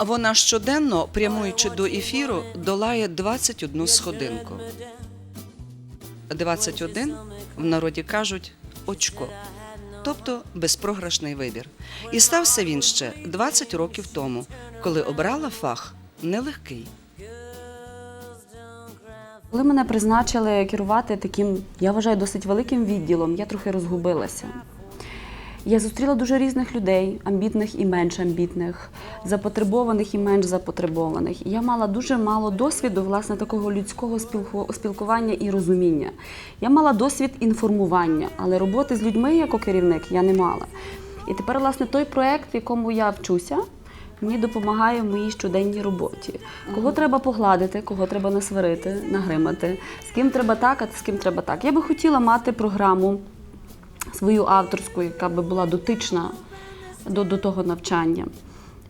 Вона щоденно, прямуючи до ефіру, долає 21 сходинку. 21 в народі кажуть очко, тобто безпрограшний вибір. І стався він ще 20 років тому, коли обрала фах нелегкий. Коли мене призначили керувати таким, я вважаю, досить великим відділом, я трохи розгубилася. Я зустріла дуже різних людей, амбітних і менш амбітних, запотребованих і менш запотребованих. Я мала дуже мало досвіду власне такого людського спілку- спілкування і розуміння. Я мала досвід інформування, але роботи з людьми як керівник я не мала. І тепер, власне, той проект, в якому я вчуся, мені допомагає в моїй щоденній роботі. Кого треба погладити, кого треба насварити, нагримати, з ким треба так, а з ким треба так. Я би хотіла мати програму свою авторську, яка би була дотична до, до того навчання.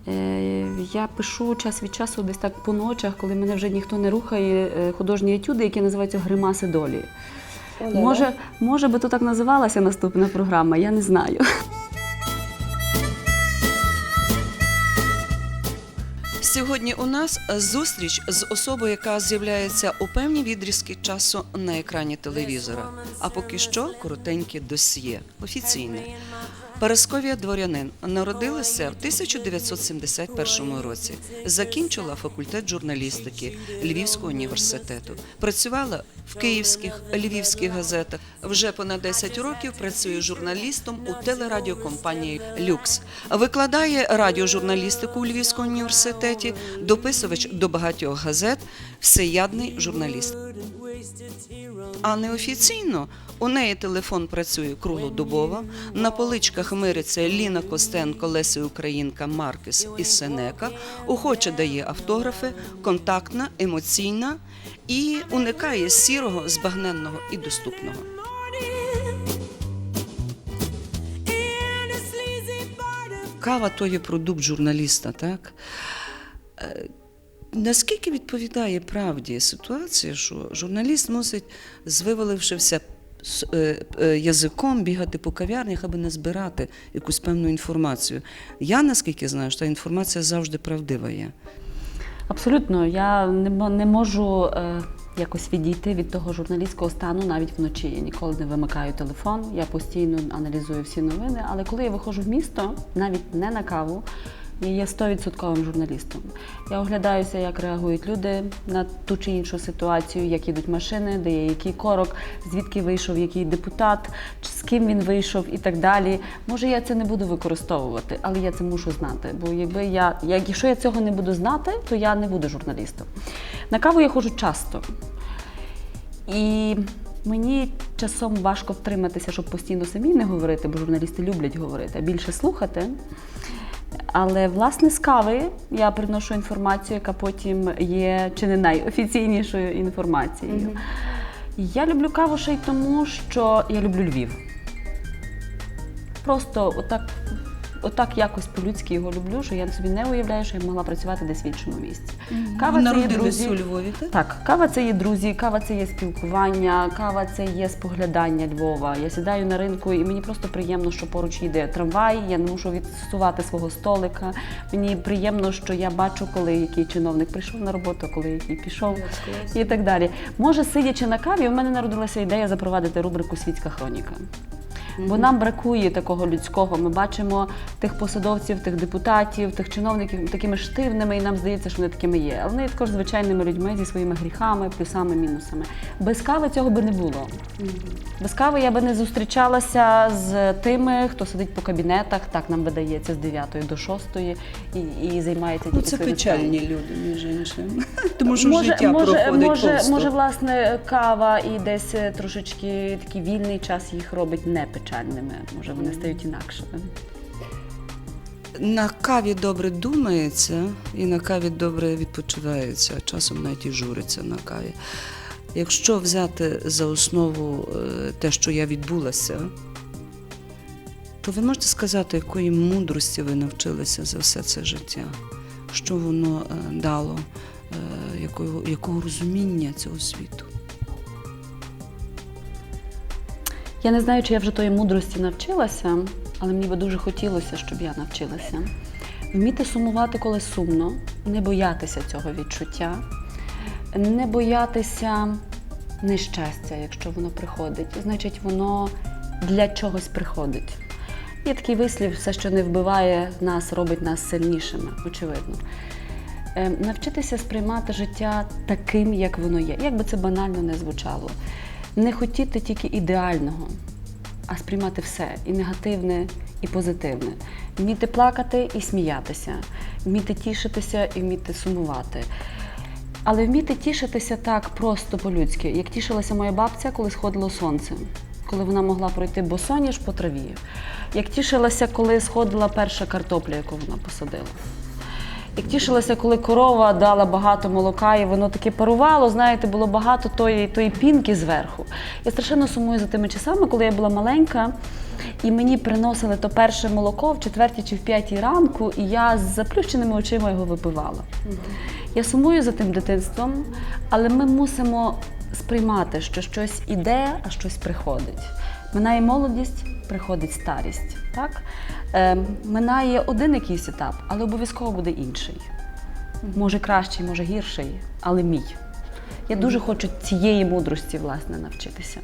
Е, Я пишу час від часу десь так по ночах, коли мене вже ніхто не рухає, е, художні етюди, які називаються Гримаси долі. Може, може би то так називалася наступна програма, я не знаю. Сьогодні у нас зустріч з особою, яка з'являється у певні відрізки часу на екрані телевізора. А поки що коротеньке досьє офіційне. Парасковія дворянин народилася в 1971 році. Закінчила факультет журналістики Львівського університету. Працювала в київських львівських газетах. Вже понад 10 років працює журналістом у телерадіокомпанії Люкс. Викладає радіожурналістику у Львівському університеті, дописувач до багатьох газет, всеядний журналіст. А неофіційно у неї телефон працює круглодобово. На поличках мириться Ліна Костенко, Леся Українка, Маркес і Сенека. Охоче дає автографи, контактна, емоційна і уникає сірого, збагненного і доступного. Кава то є продукт журналіста, так? Е, Наскільки відповідає правді ситуація, що журналіст мусить, звивалившися е, е, язиком, бігати по кав'ярнях, аби не збирати якусь певну інформацію. Я наскільки знаю, що та інформація завжди правдива є. Абсолютно, я не, можу якось відійти від того журналістського стану навіть вночі. Я ніколи не вимикаю телефон, я постійно аналізую всі новини. Але коли я виходжу в місто, навіть не на каву, я є 100% журналістом. Я оглядаюся, як реагують люди на ту чи іншу ситуацію, як їдуть машини, де є який корок, звідки вийшов який депутат, з ким він вийшов і так далі. Може, я це не буду використовувати, але я це мушу знати. Бо якби я, як- якщо я цього не буду знати, то я не буду журналістом. На каву я ходжу часто. І мені часом важко втриматися, щоб постійно самі не говорити, бо журналісти люблять говорити, а більше слухати. Але власне з кави я приношу інформацію, яка потім є чи не найофіційнішою інформацією. Я люблю каву ще й тому, що я люблю Львів. Просто отак, отак якось по-людськи його люблю, що я собі не уявляю, що я могла працювати десь в іншому місці. Кава це є друзі. у Львові, так? Так, кава це є друзі, кава це є спілкування, кава це є споглядання Львова. Я сідаю на ринку і мені просто приємно, що поруч їде трамвай, я не мушу відсувати свого столика. Мені приємно, що я бачу, коли який чиновник прийшов на роботу, коли який пішов і так далі. Може, сидячи на каві, у мене народилася ідея запровадити рубрику Світська хроніка. Бо нам бракує такого людського. Ми бачимо тих посадовців, тих депутатів, тих чиновників такими штивними, і нам здається, що вони такими є. Але вони також звичайними людьми зі своїми гріхами, плюсами, мінусами. Без кави цього би не було. Без кави я би не зустрічалася з тими, хто сидить по кабінетах, так нам видається з 9 до 6 і, і займається Ну, це своїми печальні люди, між іншим. Тому що може, життя може, проходить може, повсто. може, власне, кава і десь е, трошечки такий вільний час їх робить не печальними. Може, вони стають інакшими. На каві добре думається і на каві добре відпочивається, а часом навіть і журиться на каві. Якщо взяти за основу е, те, що я відбулася, то ви можете сказати, якої мудрості ви навчилися за все це життя, що воно е, дало, е, якого, якого розуміння цього світу. Я не знаю, чи я вже тої мудрості навчилася, але мені би дуже хотілося, щоб я навчилася. Вміти сумувати, коли сумно, не боятися цього відчуття, не боятися нещастя, якщо воно приходить. Значить, воно для чогось приходить. Є такий вислів, все, що не вбиває нас, робить нас сильнішими, очевидно. Е, Навчитися сприймати життя таким, як воно є, як би це банально не звучало. Не хотіти тільки ідеального, а сприймати все і негативне, і позитивне. Вміти плакати і сміятися, вміти тішитися і вміти сумувати. Але вміти тішитися так просто по-людськи, як тішилася моя бабця, коли сходило сонце, коли вона могла пройти босоніж по траві, як тішилася, коли сходила перша картопля, яку вона посадила. Як тішилася, коли корова дала багато молока, і воно таке парувало, знаєте, було багато тої, тої пінки зверху. Я страшенно сумую за тими часами, коли я була маленька, і мені приносили то перше молоко в четвертій чи в п'ятій ранку, і я з заплющеними очима його випивала. Я сумую за тим дитинством, але ми мусимо сприймати, що щось іде, а щось приходить. Минає молодість, приходить старість. Так? Е, минає один якийсь етап, але обов'язково буде інший. Може кращий, може гірший, але мій. Я дуже хочу цієї мудрості власне навчитися.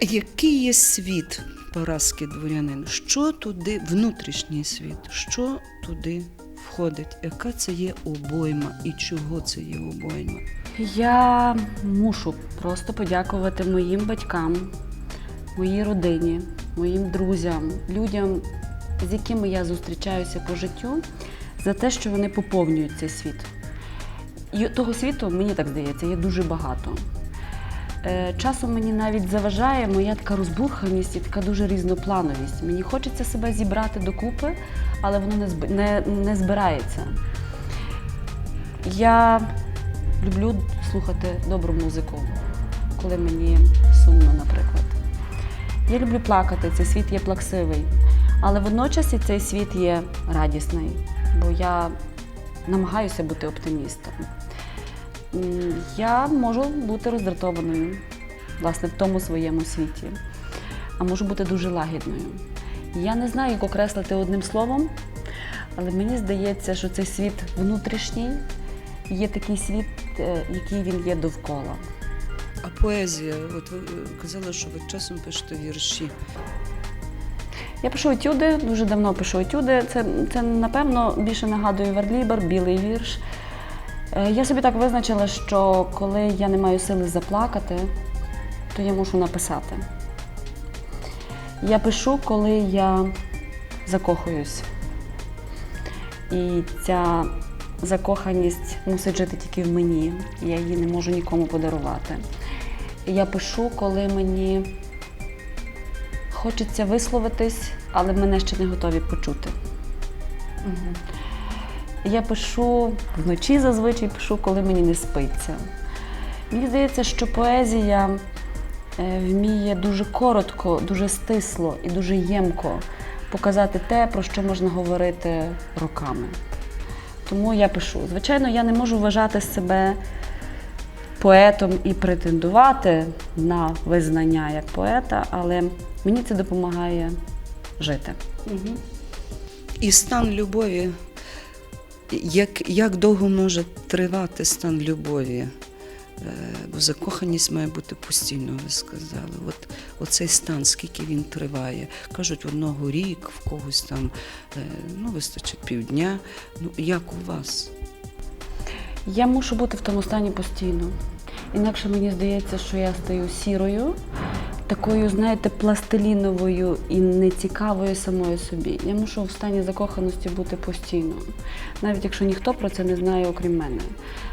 Який є світ Параски дворянин? Що туди, внутрішній світ, що туди входить? Яка це є обойма і чого це є обойма? Я мушу просто подякувати моїм батькам, моїй родині, моїм друзям, людям, з якими я зустрічаюся по життю, за те, що вони поповнюють цей світ. І того світу, мені так здається, є дуже багато. Е, Часом мені навіть заважає моя така розбурханість і така дуже різноплановість. Мені хочеться себе зібрати докупи, але воно не, не, не збирається. Я люблю слухати добру музику, коли мені сумно, наприклад. Я люблю плакати, цей світ є плаксивий. Але водночас і цей світ є радісний, бо я намагаюся бути оптимістом. Я можу бути роздратованою, власне, в тому своєму світі, а можу бути дуже лагідною. Я не знаю, як окреслити одним словом, але мені здається, що цей світ внутрішній є такий світ, е, який він є довкола. А поезія, от ви е, казали, що ви часом пишете вірші. Я пишу етюди, дуже давно пишу етюди. Це, це напевно більше нагадує Вердлібер, білий вірш. Е, Я собі так визначила, що коли я не маю сили заплакати, то я мушу написати. Я пишу, коли я закохуюсь. І ця закоханість мусить жити тільки в мені. Я її не можу нікому подарувати. Я пишу, коли мені хочеться висловитись, але мене ще не готові почути. Я пишу вночі зазвичай пишу, коли мені не спиться. Мені здається, що поезія е, вміє дуже коротко, дуже стисло і дуже ємко показати те, про що можна говорити роками. Тому я пишу. Звичайно, я не можу вважати себе поетом і претендувати на визнання як поета, але мені це допомагає жити. І стан любові. Як, як довго може тривати стан любові? Е, Бо закоханість має бути постійно, ви сказали. От оцей стан, скільки він триває. Кажуть, одного рік, в когось там е, ну, вистачить півдня. Ну, як у вас? Я мушу бути в тому стані постійно. Інакше мені здається, що я стаю сірою, такою, знаєте, пластиліновою і нецікавою самою собі. Я мушу в стані закоханості бути постійно, навіть якщо ніхто про це не знає, окрім мене.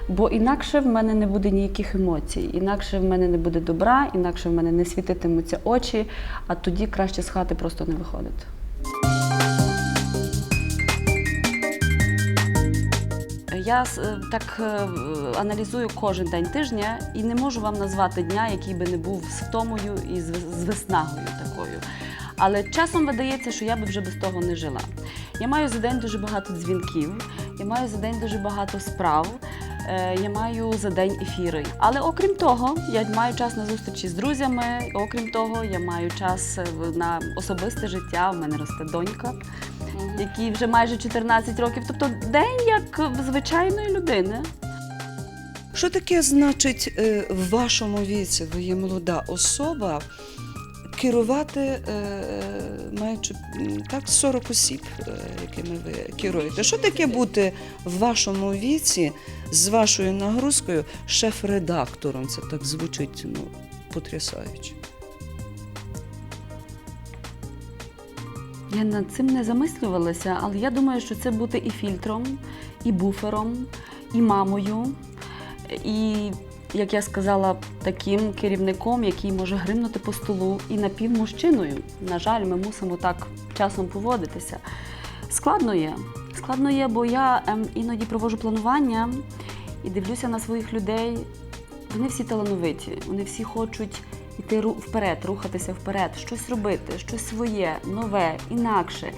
Бо інакше в мене не буде ніяких емоцій, інакше в мене не буде добра, інакше в мене не світитимуться очі, а тоді краще з хати просто не виходити. Я е, так е, аналізую кожен день тижня і не можу вам назвати дня, який би не був з втомою і з виснагою такою. Але часом видається, що я би вже без того не жила. Я маю за день дуже багато дзвінків, я маю за день дуже багато справ, е, я маю за день ефіри. Але окрім того, я маю час на зустрічі з друзями. Окрім того, я маю час на особисте життя. У мене росте донька. Якій вже майже 14 років. Тобто день як звичайної людини. Що таке значить е, в вашому віці, ви є молода особа, керувати е, маючи так 40 осіб, е, якими ви керуєте? Що таке бути в вашому віці з вашою нагрузкою шеф-редактором? Це так звучить ну, потрясаюче. Я над цим не замислювалася, але я думаю, що це бути і фільтром, і буфером, і мамою, і, як я сказала, таким керівником, який може гримнути по столу, і напівмужчиною. На жаль, ми мусимо так часом поводитися. Складно є. Складно є, бо я ем, іноді проводжу планування і дивлюся на своїх людей. Вони всі талановиті, вони всі хочуть йти вперед, рухатися вперед, щось робити, щось своє, нове, інакше.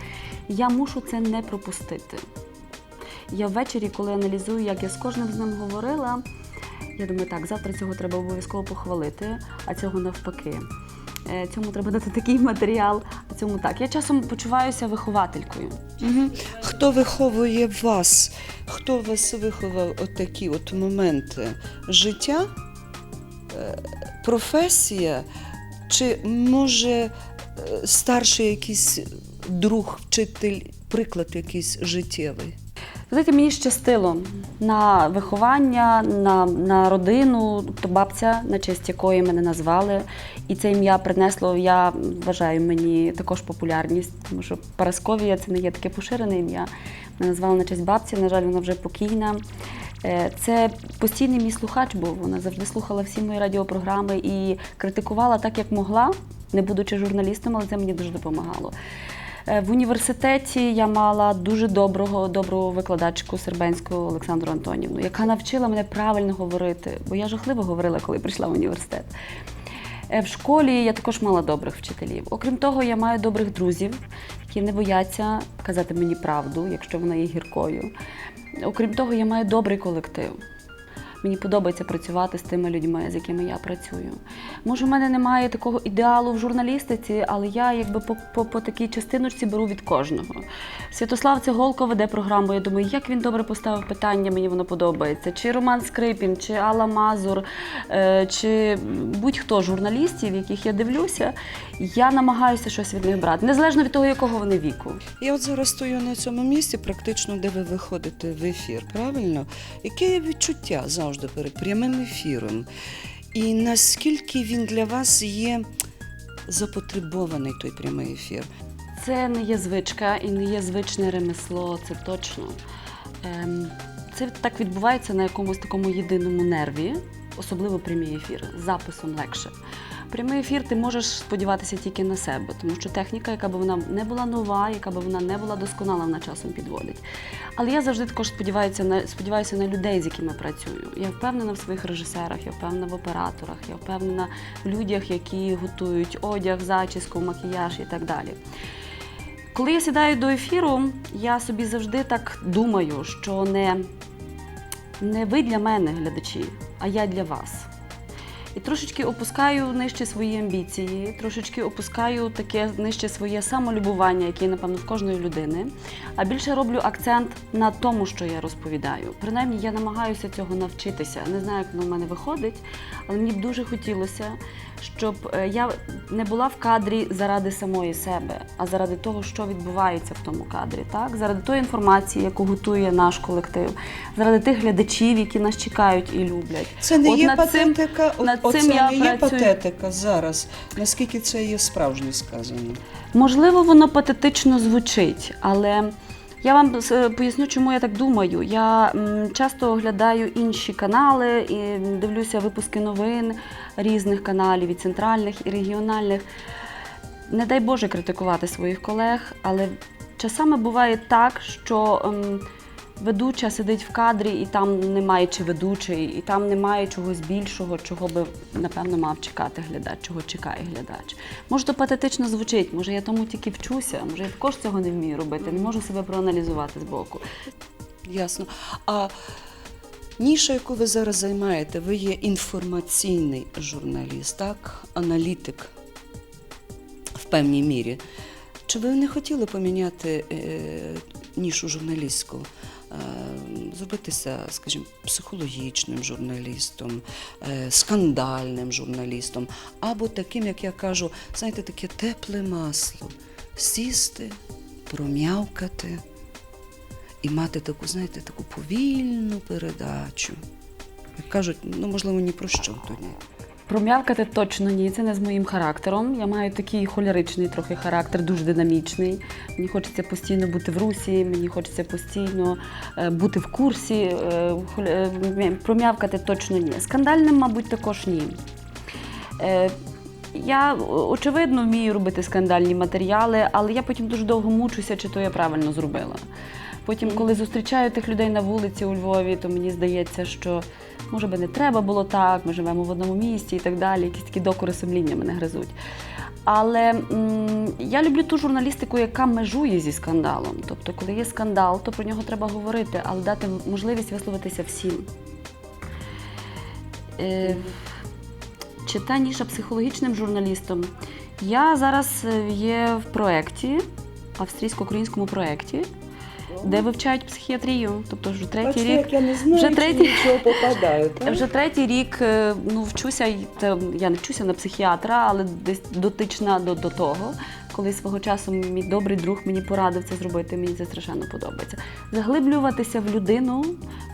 Я мушу це не пропустити. Я ввечері, коли аналізую, як я з кожним з ним говорила, я думаю, так, завтра цього треба обов'язково похвалити, а цього навпаки. Е, Цьому треба дати такий матеріал, а цьому так. Я часом почуваюся вихователькою. Хто виховує вас? Хто вас виховав от такі от моменти життя, професія, чи може е, старший якийсь друг, вчитель, приклад якийсь життєвий? Знаєте, мені щастило на виховання, на, на родину, тобто бабця, на честь якої мене назвали. І це ім'я принесло, я вважаю, мені також популярність, тому що Парасковія це не є таке поширене ім'я. Мене назвали на честь бабці, на жаль, вона вже покійна. Е, Це постійний мій слухач був. Вона завжди слухала всі мої радіопрограми і критикувала так, як могла, не будучи журналістом, але це мені дуже допомагало. Е, В університеті я мала дуже доброго, добру викладачку сербенську Олександру Антонівну, яка навчила мене правильно говорити, бо я жахливо говорила, коли прийшла в університет. Е, В школі я також мала добрих вчителів. Окрім того, я маю добрих друзів, які не бояться казати мені правду, якщо вона є гіркою. Окрім того, я маю добрий колектив. Мені подобається працювати з тими людьми, з якими я працюю. Може, в мене немає такого ідеалу в журналістиці, але я якби по, по, по такій частиночці беру від кожного. Святослав Цеголко веде програму. Я думаю, як він добре поставив питання, мені воно подобається. Чи Роман Скрипін, чи Алла Мазур, е, чи будь-хто журналістів, яких я дивлюся, я намагаюся щось від них брати, незалежно від того, якого вони віку. Я от зараз стою на цьому місці, практично де ви виходите в ефір, правильно? Яке відчуття завжди перед прямим ефіром? І наскільки він для вас є запотребований той прямий ефір? Це не є звичка і не є звичне ремесло, це точно. Ем, це так відбувається на якомусь такому єдиному нерві, особливо прямий ефір. З записом легше. Прямий ефір ти можеш сподіватися тільки на себе, тому що техніка, яка б вона не була нова, яка б вона не була досконала, вона часом підводить. Але я завжди також сподіваюся на сподіваюся на людей, з якими працюю. Я впевнена в своїх режисерах, я впевнена в операторах, я впевнена в людях, які готують одяг, зачіску, макіяж і так далі. Коли я сідаю до ефіру, я собі завжди так думаю, що не, не ви для мене, глядачі, а я для вас. І трошечки опускаю нижче свої амбіції, трошечки опускаю таке нижче своє самолюбування, яке, напевно, в кожної людини. А більше роблю акцент на тому, що я розповідаю. Принаймні, я намагаюся цього навчитися. Не знаю, як воно в мене виходить, але мені б дуже хотілося, щоб е, я не була в кадрі заради самої себе, а заради того, що відбувається в тому кадрі, так? заради тої інформації, яку готує наш колектив, заради тих глядачів, які нас чекають і люблять. Це не От є над патетика, от- над оце цим я не є працюю. патетика зараз. Наскільки це є справжнє сказано? Можливо, воно патетично звучить, але я вам е, поясню, чому я так думаю. Я часто оглядаю інші канали і дивлюся випуски новин різних каналів, і центральних, і регіональних. Не дай Боже критикувати своїх колег, але часами буває так, що ведуча сидить в кадрі, і там немає чи ведучий, і там немає чогось більшого, чого би напевно мав чекати глядач, чого чекає глядач. Може, то патетично звучить, може я тому тільки вчуся, може я також цього не вмію робити, не можу себе проаналізувати збоку. Ясно. А ніша, яку ви зараз займаєте, ви є інформаційний журналіст, так? Аналітик в певній мірі. Чи ви не хотіли поміняти е, нішу журналістську? Е, зробитися, скажімо, психологічним журналістом, е, скандальним журналістом, або таким, як я кажу, знаєте, таке тепле масло. Сісти, пром'явкати і мати таку, знаєте, таку повільну передачу. Як кажуть, ну можливо, ні про що тоді. Пром'явкати точно ні, це не з моїм характером. Я маю такий холеричний трохи характер, дуже динамічний. Мені хочеться постійно бути в русі, мені хочеться постійно е, бути в курсі. е, е, Пром'явкати точно ні. Скандальним, мабуть, також ні. Я очевидно вмію робити скандальні матеріали, але я потім дуже довго мучуся, чи то я правильно зробила. Потім, коли зустрічаю тих людей на вулиці у Львові, то мені здається, що може би не треба було так, ми живемо в одному місті і так далі. Якісь такі докори сумління мене гризуть. Але я люблю ту журналістику, яка межує зі скандалом. Тобто, коли є скандал, то про нього треба говорити, але дати можливість висловитися всім. Е, чи та ніша психологічним журналістом? Я зараз е, є в проєкті, австрійсько-українському проєкті, де вивчають психіатрію. Тобто вже третій рік. я не знаю, вже третій- нічого попадаю. так? Вже третій рік е, ну, вчуся, я не вчуся на психіатра, але десь дотична до, до того. Коли свого часу мій добрий друг мені порадив це зробити, мені це страшенно подобається. Заглиблюватися в людину,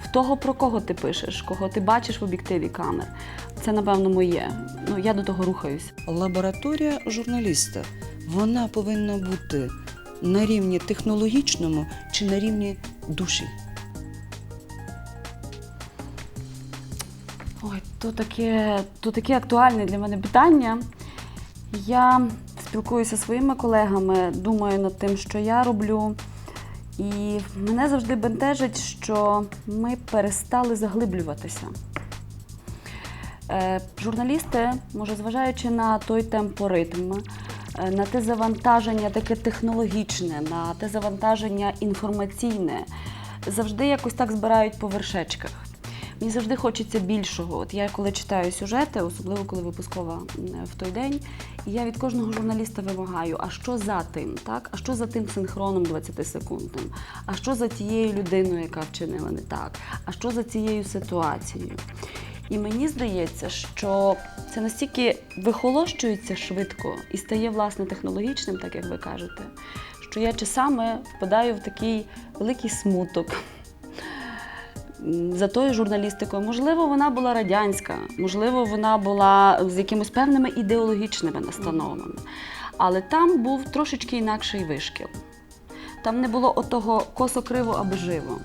в того, про кого ти пишеш, кого ти бачиш в об'єктиві камер. Це, напевно, моє. Ну, я до того рухаюсь. Лабораторія журналіста вона повинна бути на рівні технологічному чи на рівні душі. Ой, то таке, то таке актуальне для мене питання. Я спілкуюся зі своїми колегами, думаю над тим, що я роблю. І мене завжди бентежить, що ми перестали заглиблюватися. Е, журналісти, може, зважаючи на той темпоритм, на те завантаження таке технологічне, на те завантаження інформаційне, завжди якось так збирають по вершечках. Мені завжди хочеться більшого. От я коли читаю сюжети, особливо коли випускова в той день, і я від кожного журналіста вимагаю, а що за тим, так? А що за тим синхроном 20 секундним? А що за тією людиною, яка вчинила не так? А що за цією ситуацією? І мені здається, що це настільки вихолощується швидко і стає власне технологічним, так як ви кажете, що я часами впадаю в такий великий смуток. За тою журналістикою, можливо, вона була радянська, можливо, вона була з якимись певними ідеологічними настановами. Але там був трошечки інакший вишкіл. Там не було отого косо-криво, аби живо.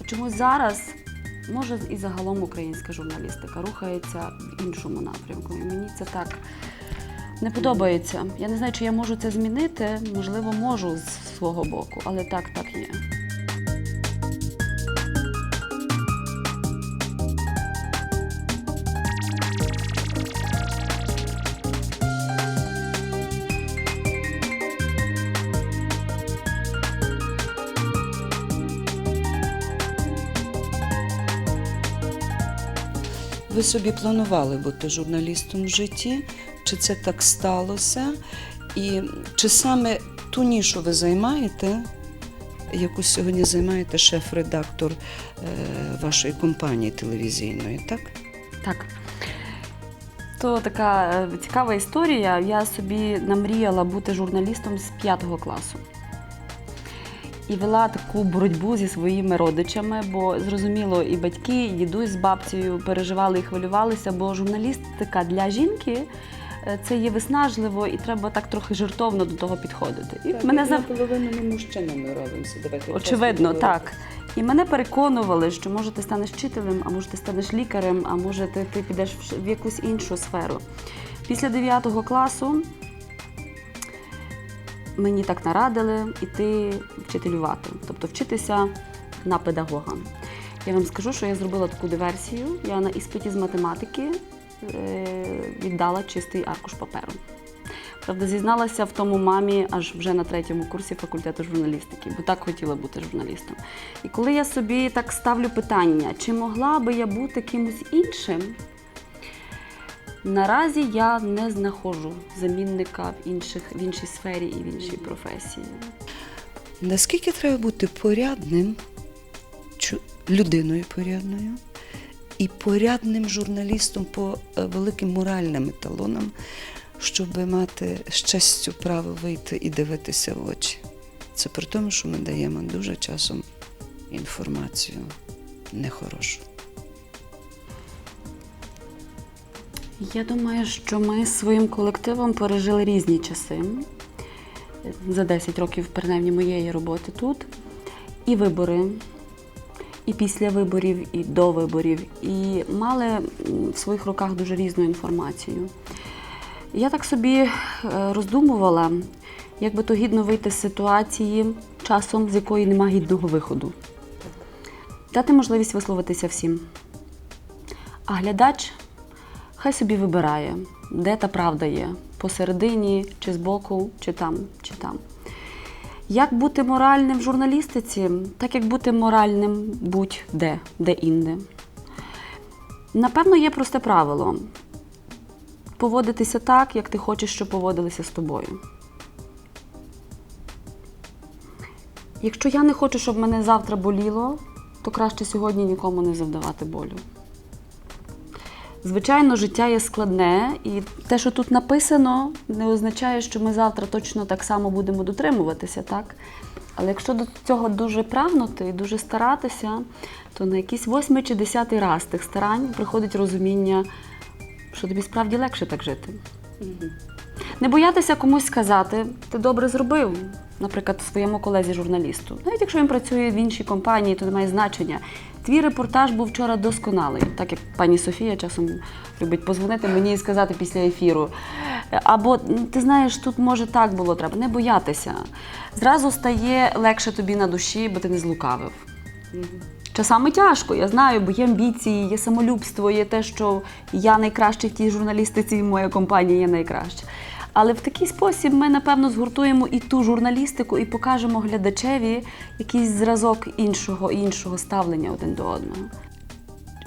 А чомусь зараз, може, і загалом українська журналістика рухається в іншому напрямку. І мені це так не подобається. Я не знаю, чи я можу це змінити. Можливо, можу з свого боку, але так, так є. Ви собі планували бути журналістом в житті? Чи це так сталося? І чи саме ту нішу ви займаєте, яку сьогодні займаєте шеф-редактор е, вашої компанії телевізійної, так? Так. То така е, цікава історія. Я собі намріяла бути журналістом з п'ятого класу. І вела таку боротьбу зі своїми родичами, бо зрозуміло, і батьки, і дідусь з бабцею переживали і хвилювалися, бо журналістика для жінки е, це є виснажливо і треба так трохи жартовно до того підходити. І мене зав... половину ми мужчинами робимося. Давайте Очевидно, так. І мене переконували, що може ти станеш вчителем, а може ти станеш лікарем, а може ти, ти підеш в в якусь іншу сферу. Після 9 класу мені так нарадили іти вчителювати, тобто вчитися на педагога. Я вам скажу, що я зробила таку диверсію. Я на іспиті з математики е, віддала чистий аркуш паперу. Правда, зізналася в тому мамі аж вже на третьому курсі факультету журналістики, бо так хотіла бути журналістом. І коли я собі так ставлю питання, чи могла би я бути кимось іншим, Наразі я не знаходжу замінника в, інших, в іншій сфері і в іншій професії. Наскільки треба бути порядним, людиною порядною і порядним журналістом по е, великим моральним еталонам, щоб мати щастю право вийти і дивитися в очі? Це при тому, що ми даємо дуже часом інформацію нехорошу. Я думаю, що ми своїм колективом пережили різні часи за 10 років, принаймні, моєї роботи тут. І вибори, і після виборів, і до виборів, і мали в своїх руках дуже різну інформацію. Я так собі е, роздумувала, як би то гідно вийти з ситуації часом, з якої нема гідного виходу. Дати можливість висловитися всім. А глядач хай собі вибирає, де та правда є, посередині, чи збоку, чи там, чи там. Як бути моральним в журналістиці, так як бути моральним будь-де, де інде. Напевно, є просте правило поводитися так, як ти хочеш, щоб поводилися з тобою. Якщо я не хочу, щоб мене завтра боліло, то краще сьогодні нікому не завдавати болю. Звичайно, життя є складне, і те, що тут написано, не означає, що ми завтра точно так само будемо дотримуватися, так? Але якщо до цього дуже прагнути і дуже старатися, то на якийсь восьмий чи десятий раз тих старань приходить розуміння, що тобі справді легше так жити. Не боятися комусь сказати, ти добре зробив, наприклад, своєму колезі журналісту. Навіть якщо він працює в іншій компанії, то не має значення. Твій репортаж був вчора досконалий, так як пані Софія часом любить позвонити мені і сказати після ефіру. Або ти знаєш, тут може так було треба. Не боятися. Зразу стає легше тобі на душі, бо ти не злукавив. Часами тяжко, я знаю, бо є амбіції, є самолюбство, є те, що я найкращий в тій журналістиці, і моя компанія є найкраща. Але в такий спосіб ми, напевно, згуртуємо і ту журналістику, і покажемо глядачеві якийсь зразок іншого іншого ставлення один до одного.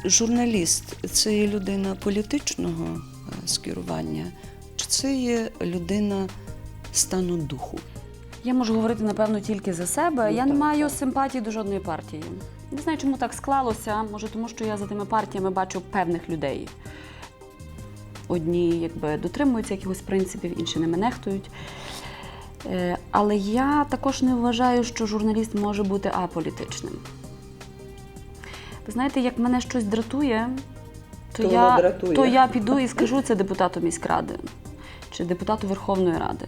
Журналіст це є людина політичного е, скерування, чи це є людина стану духу? Я можу говорити, напевно, тільки за себе. Ну, я не маю так. симпатії до жодної партії. Не знаю, чому так склалося. Може, тому що я за тими партіями бачу певних людей. Одні якби дотримуються якихось принципів, інші ними нехтують. Е, Але я також не вважаю, що журналіст може бути аполітичним. Ви знаєте, як мене щось дратує, то, То я, дратує. то я піду і скажу це депутату міськради чи депутату Верховної Ради.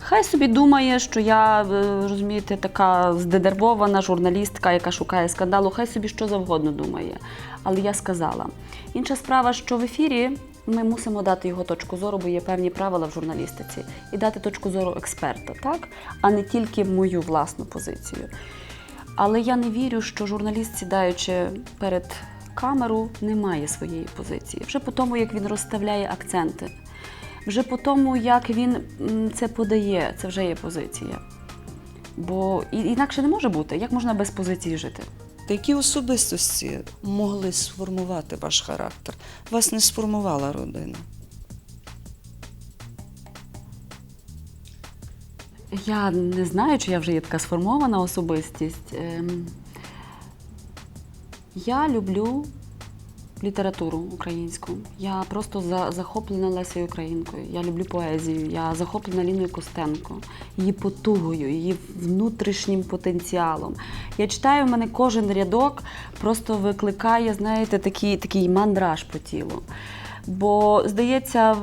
Хай собі думає, що я, е, розумієте, така здедервована журналістка, яка шукає скандалу, хай собі що завгодно думає. Але я сказала. Інша справа, що в ефірі ми мусимо дати його точку зору, бо є певні правила в журналістиці, і дати точку зору експерта, так? а не тільки мою власну позицію. Але я не вірю, що журналіст, сідаючи перед камеру, не має своєї позиції. Вже по тому, як він розставляє акценти, вже по тому, як він це подає, це вже є позиція. Бо інакше не може бути. Як можна без позиції жити? Та які особистості могли сформувати ваш характер? Вас не сформувала родина. Я не знаю, чи я вже є така сформована особистість. Ем, Я люблю літературу українську. Я просто за- захоплена Лесею Українкою. Я люблю поезію. Я захоплена Ліною Костенко, її потугою, її внутрішнім потенціалом. Я читаю, в мене кожен рядок просто викликає, знаєте, такий, такий мандраж по тілу. Бо, здається,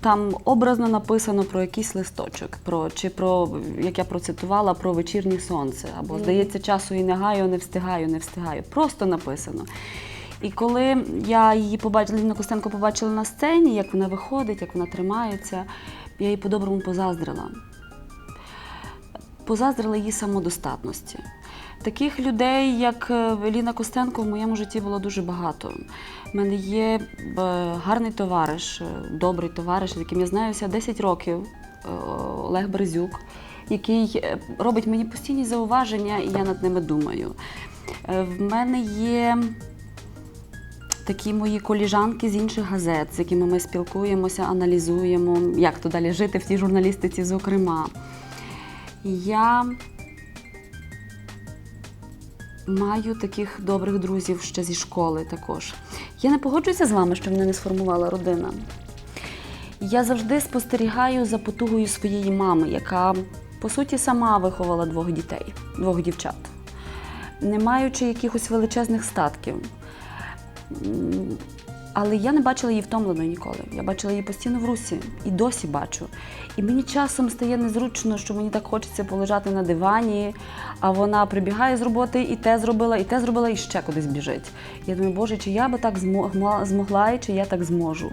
там образно написано про якийсь листочок, про, чи про, як я процитувала, про вечірнє сонце. Або, здається, часу і не гаю, не встигаю, не встигаю. Просто написано. І коли я її побачила, Ліну Костенко побачила на сцені, як вона виходить, як вона тримається, я їй по-доброму позаздрила. Позаздрила її самодостатності. Таких людей, як е, Ліна Костенко, в моєму житті було дуже багато. У мене є е, гарний товариш, е, добрий товариш, з яким я знаюся 10 років, Олег Березюк, який робить мені постійні зауваження, і я над ними думаю. В мене є такі мої коліжанки з інших газет, з якими ми спілкуємося, аналізуємо, як то далі жити в тій журналістиці, зокрема. Я маю таких добрих друзів ще зі школи також. Я не погоджуюся з вами, що мене не сформувала родина. Я завжди спостерігаю за потугою своєї мами, яка по суті сама виховала двох дітей, двох дівчат, не маючи якихось величезних статків. Але я не бачила її втомленою ніколи. Я бачила її постійно в русі і досі бачу. І мені часом стає незручно, що мені так хочеться полежати на дивані, а вона прибігає з роботи і те зробила, і те зробила, і ще кудись біжить. Я думаю, боже, чи я би так змогла, змогла і чи я так зможу.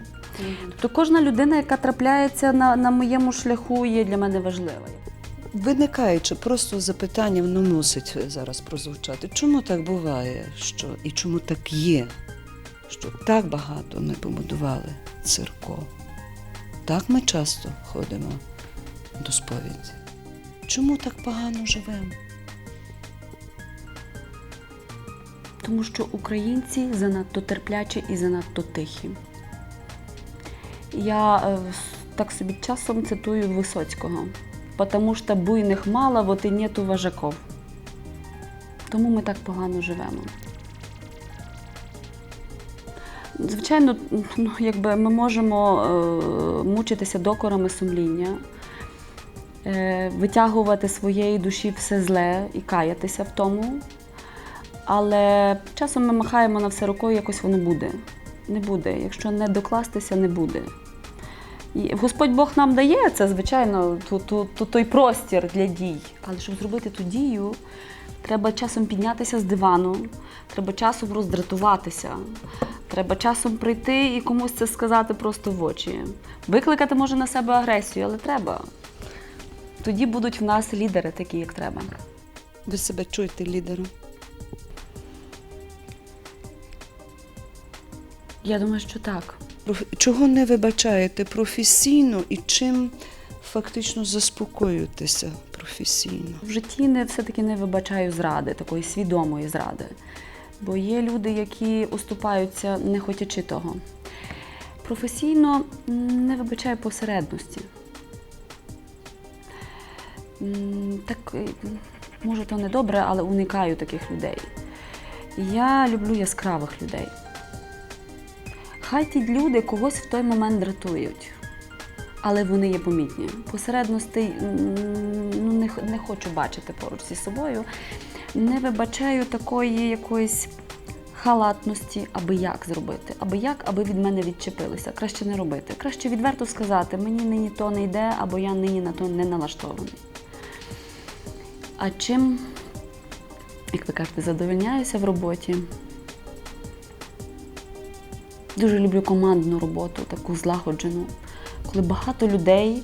Тобто кожна людина, яка трапляється на, на моєму шляху, є для мене важлива. Виникаючи, просто запитання, воно мусить зараз прозвучати. Чому так буває? Що, і чому так є? Що так багато ми побудували церков? Так ми часто ходимо до сповіді. Чому так погано живемо? Тому що українці занадто терплячі і занадто тихі. Я е, так собі часом цитую Висоцького. «Потому що буйних мало, вот і нету вожаков. Тому ми так погано живемо. Звичайно, ну, якби ми можемо е, мучитися докорами сумління, е, витягувати своєї душі все зле і каятися в тому. Але часом ми махаємо на все рукою, якось воно буде. Не буде. Якщо не докластися, не буде. І Господь Бог нам дає це, звичайно, ту, ту, ту, той простір для дій. Але щоб зробити ту дію, треба часом піднятися з дивану, треба часом роздратуватися, треба часом прийти і комусь це сказати просто в очі. Викликати може на себе агресію, але треба. Тоді будуть в нас лідери такі, як треба. Ви себе чуєте лідером? Я думаю, що так. Чого не вибачаєте професійно і чим фактично заспокоюєтеся професійно? В житті не все-таки не вибачаю зради, такої свідомої зради. Бо є люди, які уступаються, не хотячи того. Професійно не вибачаю посередності. Так, е, може, то не добре, але уникаю таких людей. Я люблю яскравих людей. Хай ті люди когось в той момент дратують але вони є помітні. Посередностей ну, не, не хочу бачити поруч зі собою. Не вибачаю такої якоїсь халатності, аби як зробити, аби як, аби від мене відчепилися. Краще не робити. Краще відверто сказати, мені нині то не йде, або я нині на то не налаштований. А чим, як ви кажете, задовольняюся в роботі? Дуже люблю командну роботу, таку злагоджену, коли багато людей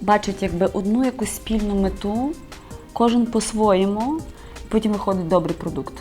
бачать якби одну якусь спільну мету, кожен по-своєму, потім виходить добрий продукт.